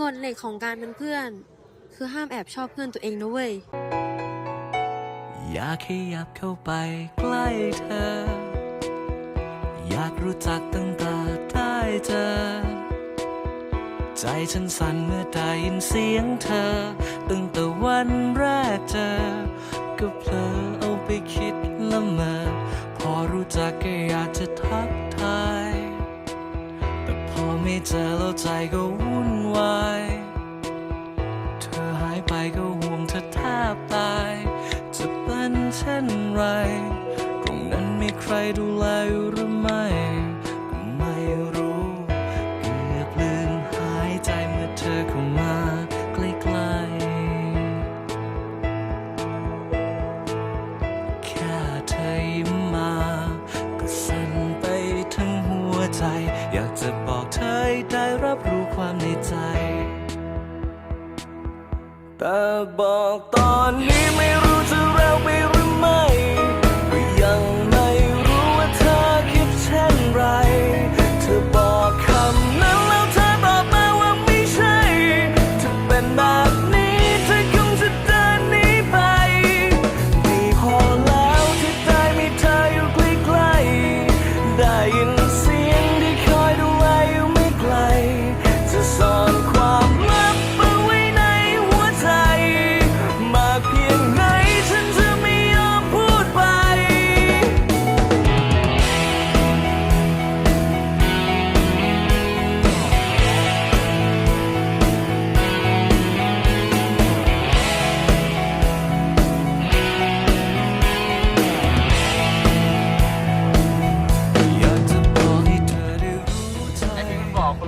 กฎเหล็กของการเป็นเพื่อน คือห้ามแอบชอบเพื่อนตัวเองนะเว้ย อยากขยับเข้าไปใกล้เธอ อยากรู้จักตั้งแต่ได้เจอ ใจฉันสั่นเมื่อได้ยินเสียงเธอ ตั้งแต่วันแรกเจอ ก็เผลอเอาไปคิดละเมอ พอรู้จักก็อยากจะทักทาย แต่พอไม่เจอแล้วใจก็วุ่น วายเธอหายไปก็ห่วงเธอแทบตาย จะเป็นเช่นไร ตรงนั้นมีใครดูแลอยู่หรือไม่ก็ไม่รู้ เกือบลืมหายใจเมื่อเธอ อยากจะบอกเธอได้รับรู้ความในใจ แต่บอกตอนนี้ไม่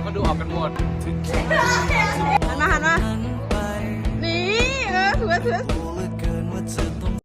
เขดูออกกันหมด หันมาหันมา นี่เออถือสวยสวย